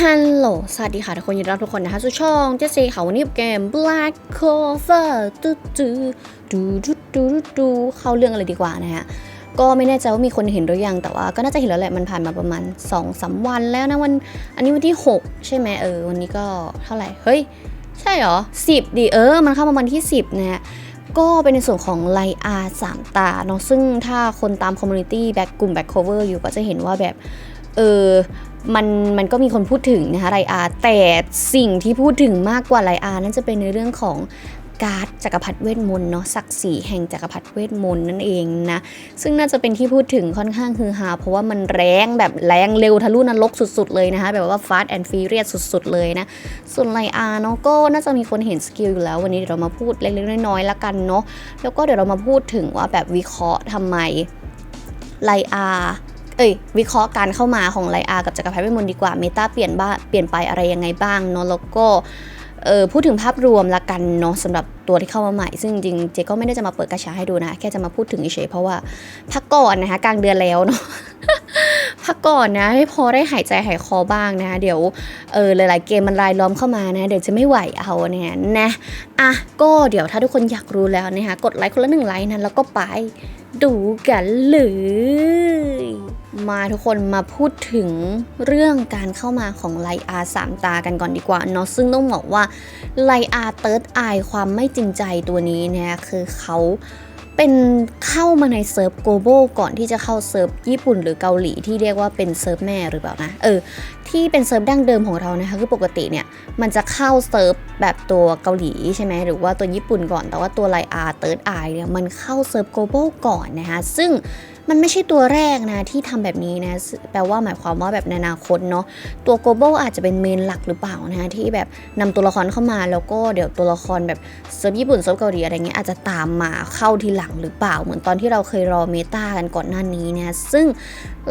ฮัลโหล สวัสดีค่ะ ทุกคนยินดีต้อนรับทุกคนนะคะสู่ช่องเจสซี่ค่ะวันนี้เกม Black Clover ตูดูดูดูดูดูดูเข้าเรื่องอะไรดีกว่านะฮะ ก็ไม่แน่ใจว่ามีคนเห็นหรือยัง แต่ว่าก็น่าจะเห็นแล้วแหละ มันผ่านมาประมาณ2อสาวันแล้วนะวัน อันนี้วันที่ 6 ใช่ไหมเออ วันนี้ก็เท่าไหร่ เฮ้ย ใช่เหรอ 10 ดีเออ มันเข้ามาวันที่ 10นะฮะก็เป็นในส่วนของไลอาสามตาเนาะซึ่งถ้าคนตามคอมมูนิตี้แบ็กกลุ่มแบ็กโคเวอร์อยู่ก็จะเห็นว่าแบบ เออมันมันก็มีคนพูดถึงนะคะไลอาแต่สิ่งที่พูดถึงมากกว่าไลอานั่นจะเป็นในเรื่องของการ์ดจักรพรรดิเวทมนต์เนาะศักดิ์ศรีแห่งจักรพรรดิเวทมนต์นั่นเองนะ ซึ่งน่าจะเป็นที่พูดถึงค่อนข้างฮือฮาเพราะว่ามันแรงแบบแรงเร็วทะลุนรกสุดๆเลยนะคะ แบบว่า fast and furious สุดๆเลยนะ ส่วนไลอาเนาะก็น่าจะมีคนเห็นสกิลอยู่แล้ว วันนี้เดี๋ยวเรามาพูดเล็กๆน้อยๆละกันเนาะแล้วก็เดี๋ยวเรามาพูดถึงว่าแบบวิเคราะห์ทำไมไลอา เอ้ยวิเคราะห์การเข้ามาของไลอากับจักรพรรดิเวทมนต์ดีกว่าเมตาเปลี่ยนบ้าเปลี่ยนไปอะไรยังไงบ้างเนาะแล้วก็เออพูดถึงภาพรวมละกันเนาะสำหรับตัวที่เข้ามาใหม่ ซึ่งจริงเจก็ไม่ได้จะมาเปิดกระชาให้ดูนะ แค่จะมาพูดถึงเฉยเพราะว่าพักก่อนนะคะกลางเดือนแล้วเนาะพักก่อนนะให้พอได้หายใจหายคอบ้างนะคะเดี๋ยวเออหลายๆเกมมันรายล้อมเข้ามานะเดี๋ยวจะไม่ไหวเอาเนี่ยนะอะก็เดี๋ยวถ้าทุกคนอยากรู้แล้วนะคะกดไลค์คนละหนึ่งไลค์นะแล้วก็ไปดูกันเลย มาทุกคนมาพูดถึงเรื่องการเข้ามาของไลอาสามตากันก่อนดีกว่าเนาะซึ่งต้องบอกว่าไลอาเติร์ดไอความไม่จริงใจตัวนี้เนี่ยคือเขาเป็นเข้ามาในเซิร์ฟโกโบก่อนที่จะเข้าเซิร์ฟญี่ปุ่นหรือเกาหลีที่เรียกว่าเป็นเซิร์ฟแม่หรือเปล่านะเออที่เป็นเซิร์ฟดั้งเดิมของเรานะคะคือปกติเนี่ยมันจะเข้าเซิร์ฟแบบตัวเกาหลีใช่ไหมหรือว่าตัวญี่ปุ่นก่อนแต่ว่าตัวไลอาเติร์ดไอเนี่ยมันเข้าเซิร์ฟโกลบก่อนนะคะซึ่งมันไม่ใช่ตัวแรกนะที่ทำแบบนี้นะแปลว่าหมายความว่าแบบในอนาคตเนาะตัวโกลบอลอาจจะเป็นเมนหลักหรือเปล่านะที่แบบนำตัวละครเข้ามาแล้วก็เดี๋ยวตัวละครแบบเซิร์ฟญี่ปุ่นเซิร์ฟเกาหลีอะไรเงี้ยอาจจะตามมาเข้าทีหลังหรือเปล่า เหมือนตอนที่เราเคยรอเมตากันก่อนหน้านี้นะซึ่ง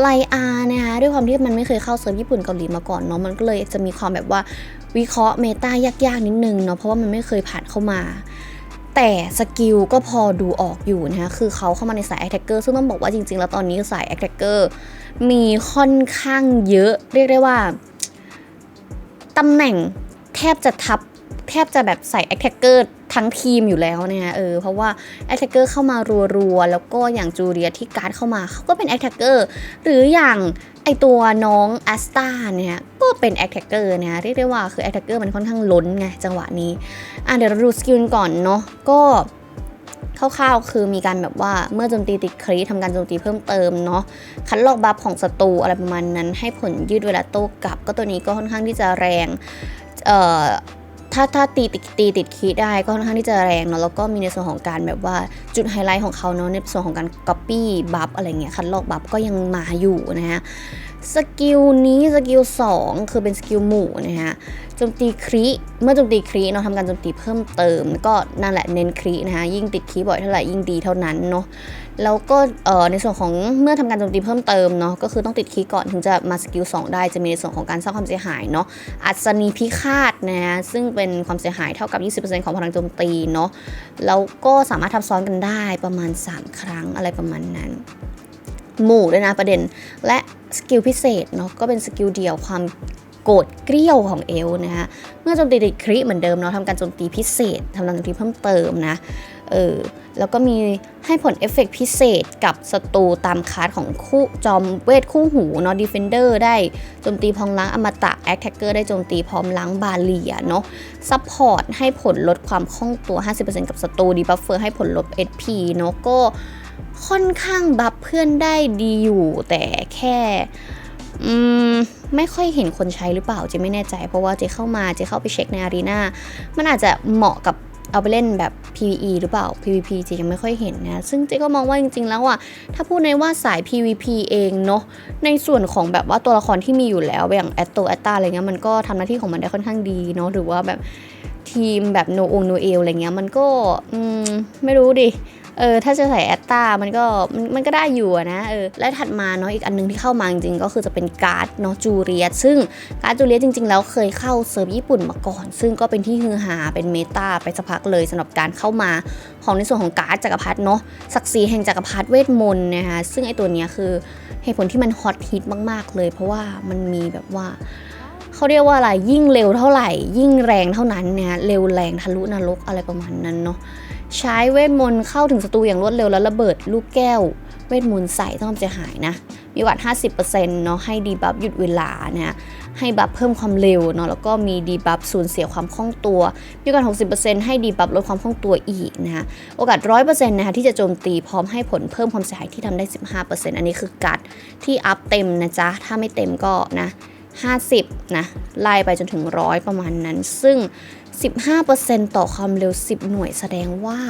ไลอานะคะด้วยความที่มันไม่เคยเข้าเซิร์ฟญี่ปุ่นเกาหลีมาก่อนเนาะมันก็เลยจะมีความแบบว่าวิเคราะห์เมตายากๆนิดนึงเนาะเพราะว่ามันไม่เคยผ่านเข้ามา แต่สกิลก็พอดูออกอยู่นะคะคือเขาเข้ามาในสายแอ t แทกเกอร์ซึ่งต้องบอกว่าจริงๆ แล้วตอนนี้สายแอ t แทกเกอร์มีค่อนข้างเยอะ เรียกได้ว่าตำแหน่งแทบจะทับแทบจะแบบใส่แอ t แทกเกอร์ทั้งทีมอยู่แล้วนะคะเออเพราะว่าแอ t แทกเกอร์เข้ามารัวๆ แล้วก็อย่างจูเลียที่การ์ดเข้ามาเขาก็เป็นแอ t แทกเกอร์หรืออย่าง ไอตัวน้องแอสตาเนี่ยก็เป็นแอคแท็กเกอร์นะเรียกได้ว่าคือแอคแท็กเกอร์มันค่อนข้างล้นไงจังหวะนี้อะเดี๋ยวเราดูสกิลก่อนเนาะก็คร่าวๆคือมีการแบบว่าเมื่อโจมตีติดครีทำการโจมตีเพิ่มเติมเนาะคัดลอกบัฟของศัตรูอะไรประมาณนั้น ให้ผลยืดเวลาโต้กลับ ก็ตัวนี้ก็ค่อนข้างที่จะแรงเอ่อ ถ้าถ้าตีติดตีติดคีได้ก็ค่อนข้างที่จะแรงเนาะแล้วก็มีในส่วนของการแบบว่าจุดไฮไลท์ของเขาเนาะในส่วนของการ Copy บัฟอะไรเงี้ยคัดลอกบัฟก็ยังมาอยู่นะฮะ สกิลนี้สกิล2คือเป็นสกิลหมู่นะฮะโจมตีครีเมื่อโจมตีครีเนาะทำการโจมตีเพิ่มเติม ก็นั่นแหละเน้นครีนะคะยิ่งติดครีบ่อยเท่าไหร่ยิ่งดีเท่านั้นเนาะแล้วก็เอ่อในส่วนของเมื่อทำการโจมตีเพิ่มเติมเนาะก็คือต้องติดครีก่อนถึงจะมาสกิล2ได้จะมีในส่วนของการสร้างความเสียหายเนาะอัศนีพิฆาตนะซึ่งเป็นความเสียหายเท่ากับ 20%ของพลังโจมตีเนาะแล้วก็สามารถทับซ้อนกันได้ประมาณ 3 ครั้งอะไรประมาณนั้น หมู่ด้วยนะประเด็น และสกิลพิเศษเนาะก็เป็นสกิลเดียวความโกรธเกรี้ยวของเอลนะคะเมื่อโจมตีติดคริเหมือนเดิมเนาะทำการโจมตีพิเศษทำการโจมตีเพิ่มเติมนะเออแล้วก็มีให้ผลเอฟเฟกต์พิเศษกับศัตรูตามคาร์ดของคู่จอมเวทคู่หูเนาะดีเฟนเดอร์ได้โจมตีพอมล้างอมตะแอคแท็กเกอร์ได้โจมตีพร้อมล้างบาเลียเนาะซัพพอร์ตให้ผลลดความคล่องตัว 50%กับศัตรูดีบัฟเฟอร์ให้ผลลด SP เนาะก็ ค่อนข้างบัฟเพื่อนได้ดีอยู่ แต่แค่อืมไม่ค่อยเห็นคนใช้หรือเปล่าเจไม่แน่ใจ เพราะว่าเจเข้ามาเจเข้าไปเช็คในอารีนามันอาจจะเหมาะกับเอาไปเล่นแบบ PVE หรือเปล่า PVP เจยังไม่ค่อยเห็นนะ ซึ่งเจก็มองว่าจริงๆ แล้วอะ ถ้าพูดในว่าสาย PVP เองเนาะ ในส่วนของแบบว่าตัวละครที่มีอยู่แล้ว อย่างแอตโตแอตตาอะไรเงี้ย มันก็ทำหน้าที่ของมันได้ค่อนข้างดีเนาะ หรือว่าแบบทีมแบบโนองโนเอลอะไรเงี้ย มันก็ อืม ไม่รู้ดิ เออถ้าจะใส่แอตตามันก็มันมันก็ได้อยู่นะเออและถัดมาเนาะอีกอันนึงที่เข้ามาจริงๆก็คือจะเป็นการ์ดเนาะจูเลียตซึ่งการ์ดจูเลียตจริง ๆ แล้วเคยเข้าเซิร์ฟญี่ปุ่นมาก่อน ซึ่งก็เป็นที่ฮือฮาเป็นเมตาไปสักพักเลยสำหรับการเข้ามาของในส่วนของการ์ดจักรพรรดิเนาะศักดิ์ศรีแห่งจักรพรรดิเวทมนต์นะคะซึ่งไอตัวเนี้ยคือเหตุผลที่มันฮอตฮิตมาก ๆ เลย เพราะว่ามันมีแบบว่าเขาเรียกว่าอะไรยิ่งเร็วเท่าไหร่ ยิ่งแรงเท่านั้นเนี่ยเร็วแรงทะลุนรกอะไรประมาณนั้นเนาะ ใช้เวทมนต์เข้าถึงศัตรูอย่างรวดเร็วแล้วระเบิดลูกแก้ว เวทมนต์ใส่ต้องความเสียหายนะ มีวัด50%เนาะให้ดีบัฟหยุดเวลานะให้บัฟเพิ่มความเร็วเนาะแล้วก็มีดีบัฟสูญเสียความคล่องตัว มีโอกาส60%ให้ดีบัฟลดความคล่องตัวอีกนะคะโอกาส 100%นะคะที่จะโจมตีพร้อมให้ผลเพิ่มความเสียหายที่ทำได้ 15%อันนี้คือกัดที่อัพเต็มนะจ๊ะ ถ้าไม่เต็มก็นะ50นะไล่ไปจนถึงร้อยประมาณนั้น ซึ่ง 15%ต่อความเร็ว 10 หน่วยแสดงว่า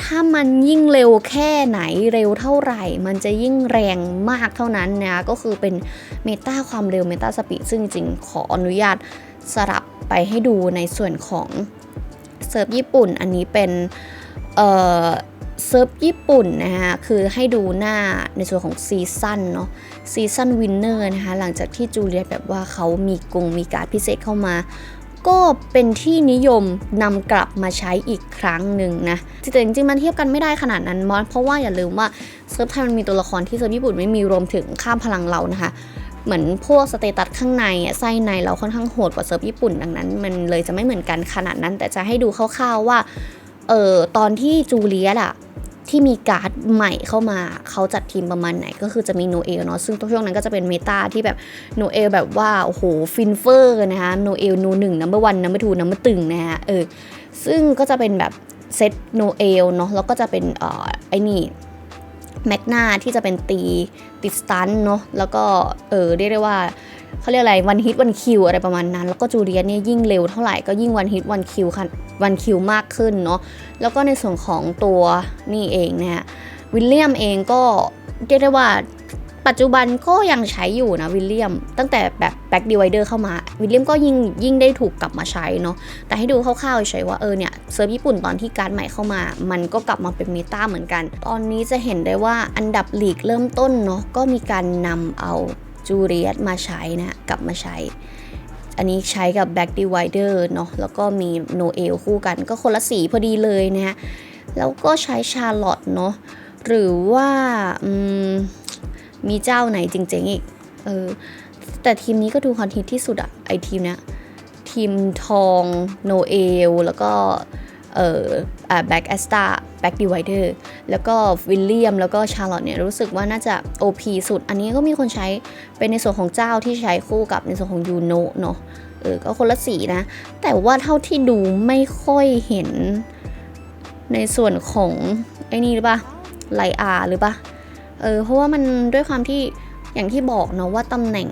ถ้ามันยิ่งเร็วแค่ไหนเร็วเท่าไหร่ มันจะยิ่งแรงมากเท่านั้นนะก็คือเป็นเมตาความเร็วเมตาสปีดซึ่งจริงขออนุญาตสลับไปให้ดูในส่วนของเซิร์ฟญี่ปุ่น อันนี้เป็นเอ่อเซิร์ฟญี่ปุ่นนะฮะคือให้ดูหน้าในส่วนของซีซั่นเนาะซีซั่นวินเนอร์นะคะหลังจากที่จูเลียตแบบว่าเขามีกงมีการพิเศษเข้ามา ก็เป็นที่นิยมนำกลับมาใช้อีกครั้งหนึ่งนะแต่จริงๆมันเทียบกันไม่ได้ขนาดนั้นมอสเพราะว่าอย่าลืมว่าเซิร์ฟไทยมันมีตัวละครที่เซิร์ฟญี่ปุ่นไม่มีรวมถึงข้ามพลังเรานะคะเหมือนพวกสเตตัสข้างในอะไส้ในเราค่อนข้างโหดกว่าเซิร์ฟญี่ปุ่นดังนั้น มันเลยจะไม่เหมือนกันขนาดนั้น แต่จะให้ดูคร่าวๆว่าเออตอนที่จูเลียตอะ ที่มีการ์ดใหม่เข้ามาเขาจัดทีมประมาณไหนก็คือจะมีโนเอลเนาะซึ่งช่วงนั้นก็จะเป็นเมตาที่แบบโนเอลแบบว่า โอ้โห ฟินเฟอร์นะคะโนเอลโนหนึ่งนัมเบอร์วันนัมเบอร์ทูนัมเบอร์ตึงนะฮะเออซึ่งก็จะเป็นแบบเซตโนเอลเนาะแล้วก็จะเป็นเอ่อไอ้นี่แมกนาที่จะเป็นตีติดสตันเนาะแล้วก็เออเรียกได้ว่า เขาเรียกอะไรวันฮิตวันคิวอะไรประมาณนั้น แล้วก็จูเลียตเนี่ยยิ่งเร็วเท่าไหร่ก็ยิ่งวันฮิตวันคิวค่ะวันคิวมากขึ้นเนาะแล้วก็ในส่วนของตัวนี่เองเนะฮะวิลเลียมเองก็เรียกได้ว่าปัจจุบันก็ยังใช้อยู่นะวิลเลียม ตั้งแต่แบบแบ็กดีไวเดอร์เข้ามา วิลเลียมก็ยิ่งยิ่งได้ถูกกลับมาใช้เนาะแต่ให้ดูคร่าวๆเฉยๆว่าเออเนี่ยเซิร์ฟญี่ปุ่นตอนที่การดใหม่เข้ามา มันก็กลับมาเป็นเมตาเหมือนกัน ตอนนี้จะเห็นได้ว่าอันดับลีกเริ่มต้นเนาะก็มีการนำเอา จูเลียตมาใช้นะกลับมาใช้ อันนี้ใช้กับ Back Divider เนาะแล้วก็มีโนเอลคู่กันก็คนละสีพอดีเลยนะฮะแล้วก็ใช้ชาร์ลอตเนาะหรือว่ามมีเจ้าไหนจริงๆอีกเออแต่ทีมนี้ก็ดูคอนฮิตที่สุดอะไอทีมเนี้ยทีมทองโนเอลแล้วก็ เอ่อแบ็กแอสตาแบ็กดีไวเดอร์แล้วก็วิลเลียมแล้วก็ชาร์ลอตเนี่ยรู้สึกว่าน่าจะ OP สุด อันนี้ก็มีคนใช้เป็นในส่วนของเจ้าที่ใช้คู่กับในส่วนของยูโนเนาะเออก็คนละสีนะ แต่ว่าเท่าที่ดูไม่ค่อยเห็นในส่วนของไอ้นี่หรือปะไลอาหรือปะเออเพราะว่ามันด้วยความที่อย่างที่บอกเนาะว่าตำแหน่ง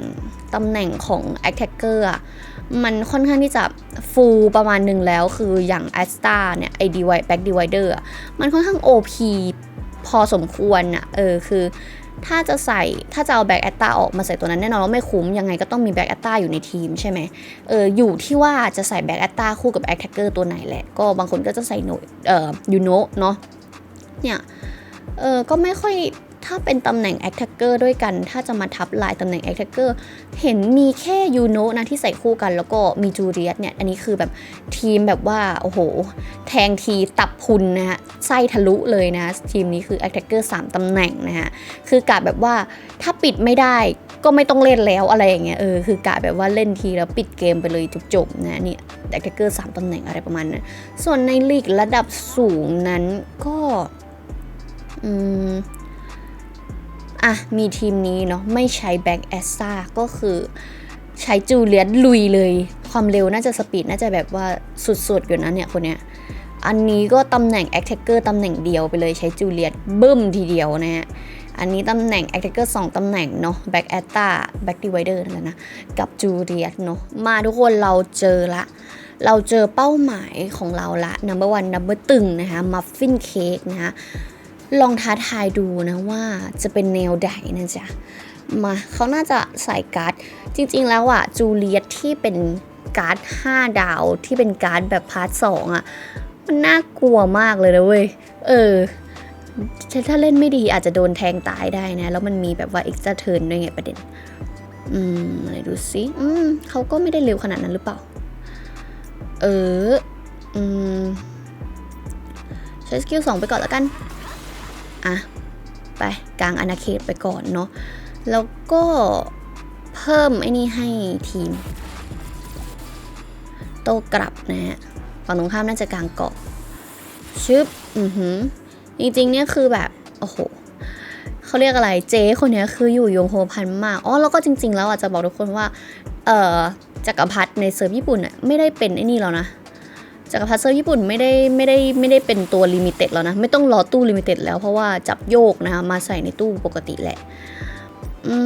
ตำแหน่งของ Attacker อะ มันค่อนข้างที่จะฟูลประมาณหนึ่งแล้ว คืออย่าง a s t a เนี่ยไอดีไวแบ็กดีไวเดอร์มันค่อนข้าง OP พอสมควรอะเออคือถ้าจะใส่ถ้าจะเอาแบ็กแอตตาออกมาใส่ตัวนั้นแน่นอนว่าไม่คุ้ม ยังไงก็ต้องมีแบ็กแอตตาอยู่ในทีมใช่ไหมเอออยู่ที่ว่าจะใส่แบ็กแอตตาคู่กับแอ t แทกเกอร์ตัวไหนแหละ ก็บางคนก็จะใส่โนเอ่อยูโนเนาะเนี่ยเออก็ไม่ค่อย ถ้าเป็นตำแหน่ง attacker ด้วยกัน ถ้าจะมาทับลายตำแหน่ง attacker เห็นมีแค่ยูโนะนะที่ใส่คู่กัน แล้วก็มีจูเลียตเนี่ย อันนี้คือแบบทีมแบบว่า โอ้โห แทงทีตับพุนนะฮะไส้ทะลุเลยนะ ทีมนี้คือ attacker 3ตำแหน่งนะฮะ คือกะแบบว่าถ้าปิดไม่ได้ก็ไม่ต้องเล่นแล้วอะไรอย่างเงี้ยเออคือกะแบบว่าเล่นทีแล้วปิดเกมไปเลยจบๆนะเนี่ย attacker 3ตำแหน่งอะไรประมาณนั้นส่วนในลีกระดับสูงนั้นก็ อืม อะมีทีมนี้เนาะไม่ใช้แบ็กแอสซาก็คือใช้จูเลียตลุยเลย ความเร็วน่าจะสปีดน่าจะแบบว่าสุดๆอยู่นะเนี่ยคนเนี้ยอันนี้ก็ตำแหน่งแอคแทกเกอร์ตำแหน่งเดียวไปเลยใช้จูเลียตบึ้มทีเดียวนะฮะอันนี้ตำแหน่งแอคแทกเกอร์สองตำแหน่งเนาะแบ็กแอตตาแบ็กดีไวเดอร์นั่นแหละนะ กับจูเลียตเนาะมาทุกคนเราเจอละ เราเจอเป้าหมายของเราละ number one number ตึงนะคะมัฟฟินเค้กนะคะ ลองท้าทายดูนะว่าจะเป็นแนวใดนะจ๊ะ มาเขาน่าจะใส่การ์ด จริง ๆ แล้วอะจูเลียตที่เป็นการ์ด 5 ดาวที่เป็นการ์ดแบบพาร์ทสองอะมันน่ากลัวมากเลยนะเว้ย เออ ถ้าเล่นไม่ดีอาจจะโดนแทงตายได้นะ แล้วมันมีแบบว่า extra turn ด้วยไงประเด็น อืมอะไรดูสิอืมเขาก็ไม่ได้เร็วขนาดนั้นหรือเปล่า เออ อืมใช้สกิลสองไปก่อนแล้วกัน อะ ไปกลางอาณาเขตไปก่อนเนาะ แล้วก็เพิ่มไอ้นี่ให้ทีม โตกลับนะฮะฝั่งตรงข้ามน่าจะกลางเกาะชึบ อือหือ จริงๆเนี่ยคือแบบ โอ้โหเขาเรียกอะไร เจ๊คนนี้คืออยู่ยงโฮพันมาก อ๋อ แล้วก็จริง ๆ แล้วอะจะบอกทุกคนว่า เอ่อจักรพรรดิในเซิร์ฟญี่ปุ่นอะไม่ได้เป็นไอ้นี่แล้วนะ จักรพรรดิเซิร์ญี่ปุ่นไม่ได้ไม่ได้ไม่ได้เป็นตัวลิมิเต็ดแล้วนะ ไม่ต้องรอตู้ลิมิเต็ดแล้วเพราะว่าจับโยกนะคะมาใส่ในตู้ปกติแหละ อื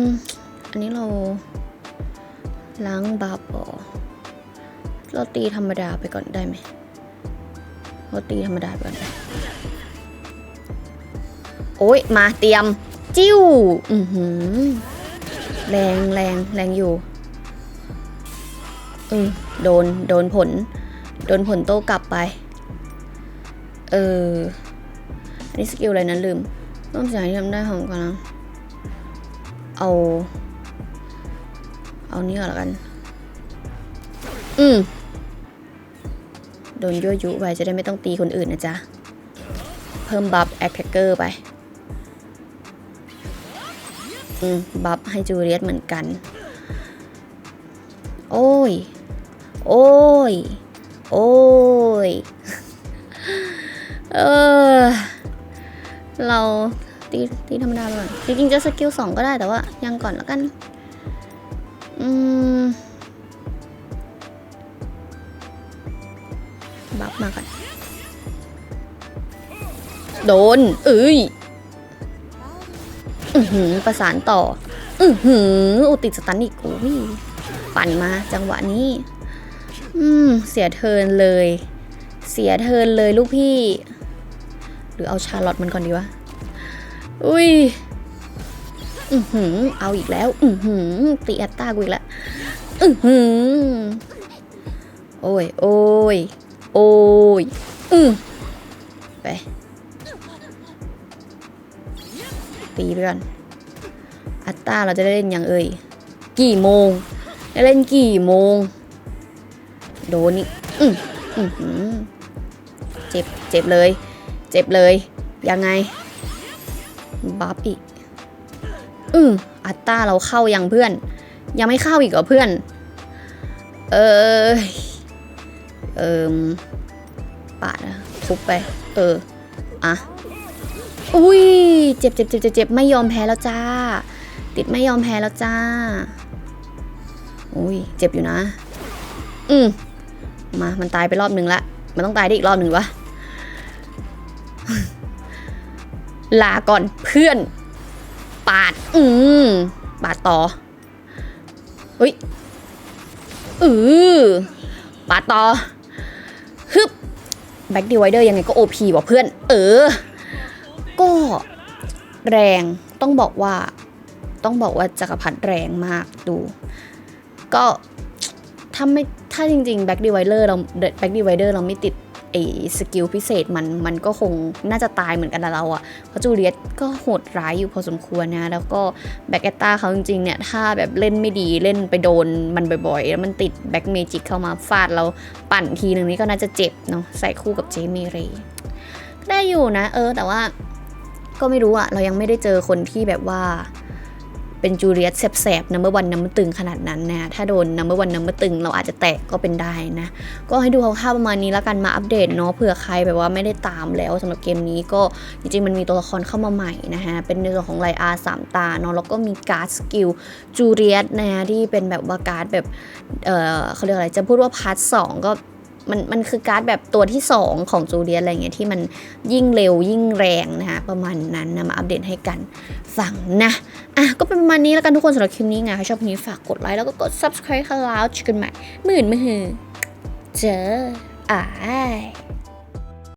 ม อันนี้เราล้างบาปอเราตีธรรมดาไปก่อนได้ไหมเราตีธรรมดาไปก่อนได้โอ้ยมาเตรียม จิ้ว อือหือ แรงแรงแรงอยู่ อือโดน โดนผล โดนผลโต้กลับไป เออ อันนี้สกิลอะไรนะลืมต้องเสียที่ทำได้ของกันนะเอา เอานี้ก่อนละกัน อืม โดนยั่วยุไปจะได้ไม่ต้องตีคนอื่นนะจ๊ะ เพิ่มบัฟแอคแทกเกอร์ไป อืม บัฟให้จูเลียตเหมือนกัน โอ้ย โอ้ย โอ้ย เออ เราตีตีธรรมดาไปก่อนจริงๆจะสกิลสองก็ได้แต่ว่า ยังก่อนแล้วกัน อืม บัฟมาก่อน โดน เอ้ย อือหือ ประสานต่อ อือหือ อุติดสตันอีกโอ้ยปั่นมาจังหวะนี้ อืม เสียเทินเลย เสียเทินเลยลูกพี่ หรือเอาชาร์ลอตมันก่อนดีวะ อุ้ย อือหือ เอาอีกแล้ว อือหือ ตีแอตตากูอีกแล้วอือหือ โอ้ย โอ้ย โอ้ย อือไป ตีไปก่อน อัตตาเราจะได้เล่นยังเอ่ย กี่โมง ได้เล่นกี่โมง โดนนี่อืออือหือเจ็บ เจ็บเลย เจ็บเลย ยังไง บัฟอีก อืออัตตาเราเข้ายังเพื่อน ยังไม่เข้าอีกเหรอเพื่อน เออเอิมปาดทุบไป เออ อะ อุ้ยเจ็บเจ็บเจ็บเจ็บเจ็บไม่ยอมแพ้แล้วจ้า ติดไม่ยอมแพ้แล้วจ้า อุ้ย เจ็บอยู่นะ อืม มา มันตายไปรอบหนึ่งละ มันต้องตายได้อีกรอบหนึ่งวะ ลาก่อนเพื่อน ปาด อืมปาดต่อเฮ้ยอือปาดต่อฮึบแบ็กดีไวเดอร์ยังไงก็โอพีว่ะเพื่อน เออ ก็แรงต้องบอกว่า ต้องบอกว่าจักรพรรดิแรงมากดู ก็ถ้าไม่ ถ้าจริงๆแบ็กดีไวเดอร์เราแบ็กดีไวเดอร์เราไม่ติดไอ้สกิลพิเศษมันมันก็คงน่าจะตายเหมือนกันนะเราอะเพราะจูเลียตก็โหดร้ายอยู่พอสมควรนะ แล้วก็แบ็กแอตตาเขาจริงๆเนี่ย ถ้าแบบเล่นไม่ดีเล่นไปโดนมันบ่อยๆ แล้วมันติดแบ็กเมจิกเข้ามาฟาดเราปั่นทีหนึ่งนี่ก็น่าจะเจ็บเนาะใส่คู่กับเจมี่เรย์ได้อยู่นะ เออแต่ว่าก็ไม่รู้อะเรายังไม่ได้เจอคนที่แบบว่า เป็นจูเลียตแสบๆนัมเบอร์วันนัมเบอร์ตึงขนาดนั้นนะถ้าโดนนัมเบอร์วันนัมเบอร์ตึง เราอาจจะแตกก็เป็นได้นะ ก็ให้ดูคร่าวๆประมาณนี้แล้วกันมาอัปเดตเนาะเผื่อใครแบบว่าไม่ได้ตามแล้วสำหรับเกมนี้ก็จริงๆมันมีตัวละครเข้ามาใหม่นะฮะเป็นในส่วนของไลอาสามตาเนาะแล้วก็มีการ์ดสกิลจูเลียตนะฮะที่เป็นแบบว่าการ์ดแบบเออเขาเรียกอะไรจะพูดว่าพาร์ทสองก็ มันมันคือการ์ดแบบตัวที่ 2 ของจูเลียอะไรเงี้ยที่มันยิ่งเร็วยิ่งแรงนะคะประมาณนั้นนะมาอัปเดตให้กันฟังนะ อะ ก็เป็นประมาณนี้แล้วกันทุกคนสำหรับคลิปนี้ไงใครชอบคลิปนี้ฝากกดไลค์แล้วก็กด subscribe ค่ะแล้วเจอกันใหม่หมื่นมือเจออ้าย